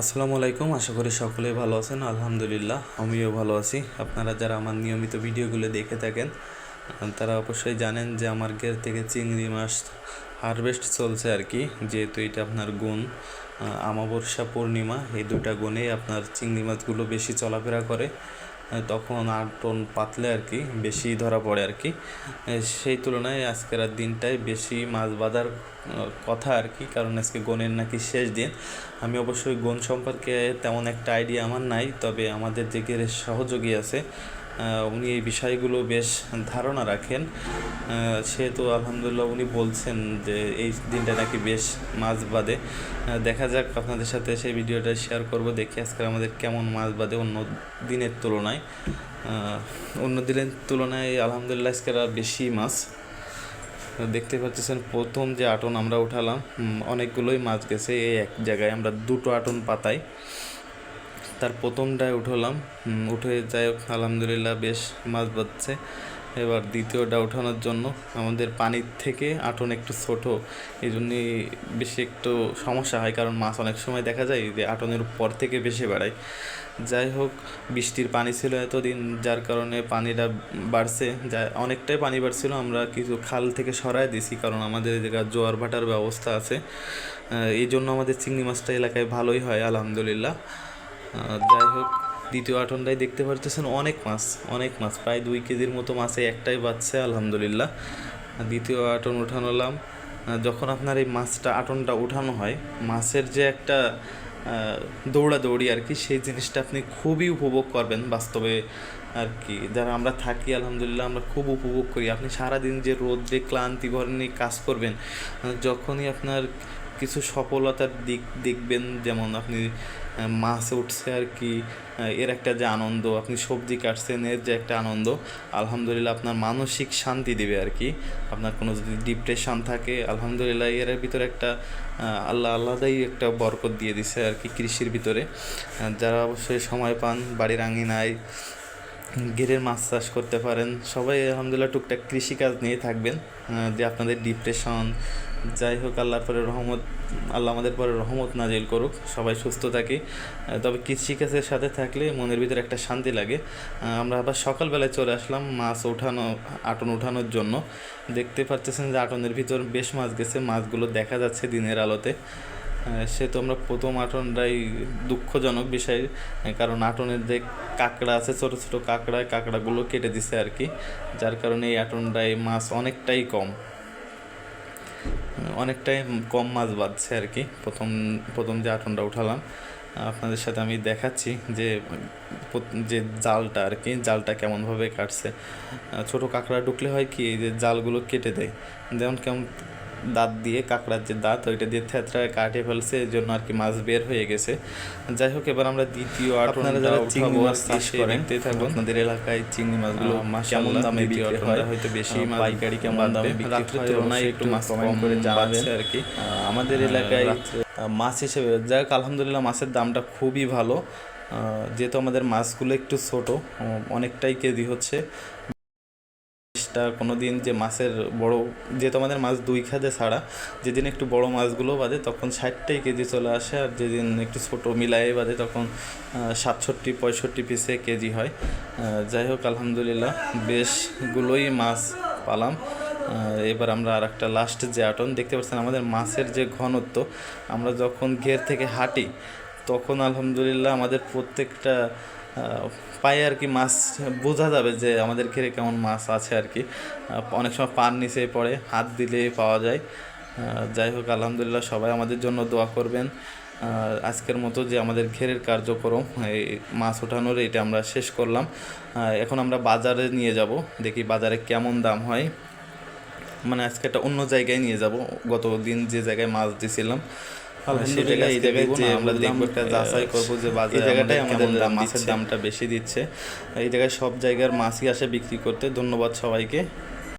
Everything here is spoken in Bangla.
আসসালামু আলাইকুম, আশা করি সকলেই ভালো আছেন। আলহামদুলিল্লাহ, আমিও ভালো আছি। আপনারা যারা আমার নিয়মিত ভিডিওগুলো দেখে থাকেন তারা অবশ্যই জানেন যে আমার গের থেকে চিংড়ি মাছ হারভেস্ট চলছে আর কি। যেহেতু এটা আপনার গুণ আমাবর্ষা পূর্ণিমা, এই দুটা গুণেই আপনার চিংড়ি মাছগুলো বেশি চলাফেরা করে। তখন আট টন পাতলে আর কি, বেশি ধরা পড়ে আর কি। সেই তুলনায় আজকের আর দিনটায় বেশি মাছ বাঁধার কথা আর কি, কারণ আজকে গনের নাকি শেষ দিন। আমি অবশ্যই গন সম্পর্কে তেমন একটা আইডিয়া আমার নাই, তবে আমাদের যে গেরের সহযোগী আছে উনি এই বিষয়গুলো বেশ ধারণা রাখেন। সেহেতু আলহামদুলিল্লাহ উনি বলছেন যে এই দিনটা নাকি বেশ মাছ বাদে। দেখা যাক আপনাদের সাথে সেই ভিডিওটা শেয়ার করব, দেখি আজকে আমাদের কেমন মাছ বাদে অন্য দিনের তুলনায়। অন্য দিনের তুলনায় আলহামদুলিল্লাহ আজকে বেশি মাছ। দেখতে পাচ্ছেন প্রথম যে আটন আমরা উঠালাম অনেকগুলোই মাছ গেছে। এই এক জায়গায় আমরা দুটো আটন পাতাই তার প্রথমটায় উঠলাম। উঠে যাই হোক, আলহামদুলিল্লাহ বেশ মাছ বাঁধছে এবার দ্বিতীয়টা ওঠানোর জন্য আমাদের পানির থেকে আটন একটু ছোট এই জন্যই বেশি একটু সমস্যা হয়, কারণ মাছ অনেক সময় দেখা যায় যে আটনের পর থেকে বেশি বাড়ায়। যাই হোক, বৃষ্টির পানি ছিল এতদিন, যার কারণে পানিটা বাড়ছে। যা, অনেকটাই পানি বাড়ছিল, আমরা কিছু খাল থেকে সরায় দিছি, কারণ আমাদের এই জায়গায় জোয়ার ভাটার ব্যবস্থা আছে। এই জন্য আমাদের চিংড়ি মাছটা এলাকায় ভালোই হয়, আলহামদুলিল্লাহ। যাই হোক, দ্বিতীয় আটনটাই দেখতে পারতেছেন অনেক মাছ অনেক মাছ, প্রায় দুই কেজির মতো মাছে একটাই বাচ্চা, আলহামদুলিল্লাহ। দ্বিতীয় আটন উঠানোলাম যখন আপনার এই মাছটা আটনটা উঠানো হয়, মাছের যে একটা দৌড়াদৌড়ি আর কি, সেই জিনিসটা আপনি খুবই উপভোগ করবেন বাস্তবে আর কি। যারা আমরা থাকি, আলহামদুলিল্লাহ, আমরা খুব উপভোগ করি। আপনি সারাদিন যে রোদ্রে ক্লান্তি ভরে নিয়ে কাজ করবেন যখনই আপনার কিছু সফলতার দিক দেখবেন, যেমন আপনি মাছ উঠছে আর কি এর একটা যে আনন্দ, আপনি সবজি কাটছেন, এর যে একটা আনন্দ, আলহামদুলিল্লাহ আপনার মানসিক শান্তি দেবে আর কি। আপনার কোনো যদি ডিপ্রেশন থাকে, আলহামদুলিল্লাহ এর ভিতরে একটা আল্লাহ আল্লাহদাই একটা বরকত দিয়ে দিছে আর কি কৃষির ভিতরে। যারা অবশ্যই সময় পান, বাড়ির আঙিনায় গেরের মাছ চাষ করতে পারেন। সবাই আলহামদুলিল্লাহ টুকটাক কৃষিকাজ নিয়ে থাকবেন। যে আপনাদের ডিপ্রেশন যাই হোক, আল্লাহর পরে রহমত, আল্লাহ আমাদের পরে রহমত নাজিল করুক, সবাই সুস্থ থাকি। তবে কৃষিকাজের সাথে থাকলে মনের ভিতরে একটা শান্তি লাগে। আমরা আবার সকালবেলায় চলে আসলাম মাছ ওঠানো, আটন ওঠানোর জন্য। দেখতে পাচ্ছেন যে আটনের ভিতর বেশ মাছ গেছে, মাছগুলো দেখা যাচ্ছে দিনের আলোতে। সে তো আমরা প্রথম আটনটাই দুঃখজনক বিষয় কারণ আটনের যে কাঁকড়া আছে, ছোট ছোট কাঁকড়া কাঁকড়াগুলো কেটে দিছে আর কি, যার কারণে এই আটনটায় মাছ অনেকটাই কম অনেকটাই কম মাছ বাঁধছে আর কি, প্রথম প্রথম যে আটনটা উঠালাম আপনাদের সাথে আমি দেখাচ্ছি যে যে জালটা আর কি, জালটা কেমনভাবে কাটছে ছোট কাঁকড়া ঢুকলে হয় কি, এই যে জালগুলো কেটে দেয়, যেমন কেমন দাঁত দিয়ে কাঁকড়ার যে দাঁত ওইটা দিয়ে থেতরায় কাটে ফেলছে এই জন্য আর কি মাছ বের হয়ে গেছে। যাই হোক এবার আমরা দ্বিতীয় আপনারা যারা চিংড়ি মাছ চাষ করেন, দেখতেই থাকুন। আপনাদের এলাকায় চিংড়ি মাছগুলো কেমন দামে বিক্রি হয়? হয়তো বেশি পাইকারি কেমন দামে বিক্রি রাত্রের তুলনায় একটু মাছ কম করে জানাবেন। আর কি। আমাদের এলাকায় মাছ হিসেবে যাই হোক আলহামদুলিল্লাহ মাছের দামটা খুবই ভালো। আহ, যেহেতু আমাদের মাছগুলো একটু ছোট অনেকটাই কেজি হচ্ছে। টা কোনো দিন যে মাছের বড় যেহেতু আমাদের মাছ দুই খাদে ছাড়া, যেদিন একটু বড় মাছগুলো বাদে তখন ষাটটাই কেজি চলে আসে, আর যেদিন একটু ছোটো মিলাই বাদে তখন সাতষট্টি, পঁয়ষট্টি পিসে কেজি হয়। যাই হোক, আলহামদুলিল্লাহ, বেশগুলোই মাছ পালাম। এবার আমরা আর একটা লাস্ট যে আটন, দেখতে পাচ্ছেন আমাদের মাছের যে ঘনত্ব, আমরা যখন ঘের থেকে হাঁটি, তখন আলহামদুলিল্লাহ আমাদের প্রত্যেকটা পায়ে আর কি মাছ বোঝা যাবে যে আমাদের ঘেরে কেমন মাছ আছে আর কি। অনেক সময় পান নিচে পড়ে, হাত দিলে পাওয়া যায়। যাই হোক, আলহামদুলিল্লাহ সবাই আমাদের জন্য দোয়া করবেন। আজকের মতো যে আমাদের ঘেরের কার্যক্রম, এই মাছ ওঠানোর এটা আমরা শেষ করলাম। এখন আমরা বাজারে নিয়ে যাব, দেখি বাজারে কেমন দাম হয়। মানে আজকে একটা অন্য জায়গায় নিয়ে যাব গত দিন যে জায়গায় মাছ দিছিলাম। আলহামদুলিল্লাহ, এই জায়গায় যে আমরা দেখব একটা যাচাই করব যে বাজারে এই জায়গাটাই আমাদের মাছের দামটা বেশি দিচ্ছে। এই জায়গায় সব জায়গার মাছই আসে বিক্রি করতে। ধন্যবাদ সবাইকে।